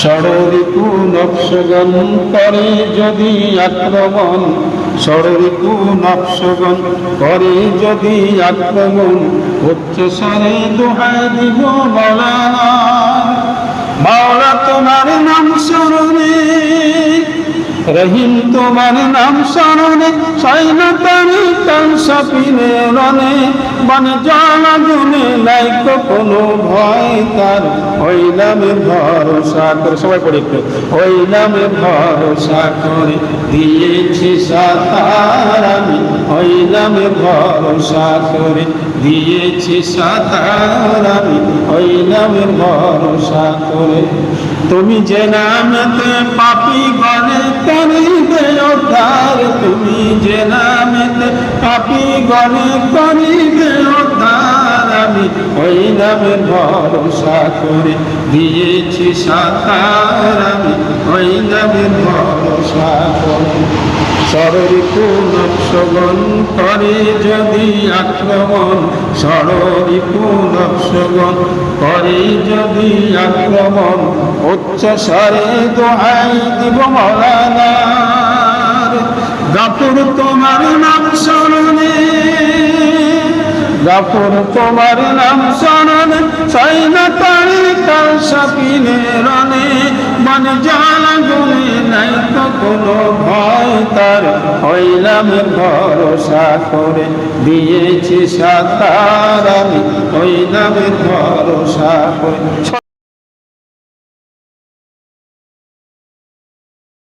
ষড়রিপু নকশগণ করে যদি আক্রমণ ষড়রিপু নকশগণ করে যদি আক্রমণ উচ্চ স্বরে দোহাই দিব মৌলানা। মাওলা তোমার নাম স্মরণে, রহিম তোমার নাম স্মরণে সৈন্যতারি কাল সাপিনে রনে বন জল গুনে লাইক কোনো ভয় তার। হইলাম ভরসা করে, সবাই পড়ে একটু। ওই নামে ভরসা করে, দিয়েছি সাতার আমি। ওই নামে ভরসা করে, দিয়েছি সাতার আমি। ওই নামে ভরসা করে। তুমি যে নামেতে পাপি গণে করিবে উদ্ধার। তুমি যে নামেতে পাপি গণে করিবে ওই নামে ভরসা করে, দিয়েছি সাতার আমি। ওই নামে ভরসা করে। সররিপু করে যদি আক্রমণ সররিপু নকশগণ করে যদি আক্রমণ, উচ্চ স্বরে দোহাই দিব মলানার। গাপুর তোমার স্মরণে গাপুর তোমার নাম স্মরণ চাই না তারি কাল সাপিনে রনে মন জাল গুনে নাই তো কোনো ভয় তার হইলাম ভরসা করে দিয়েছি সাতার আমি। হইলাম ভরসা করে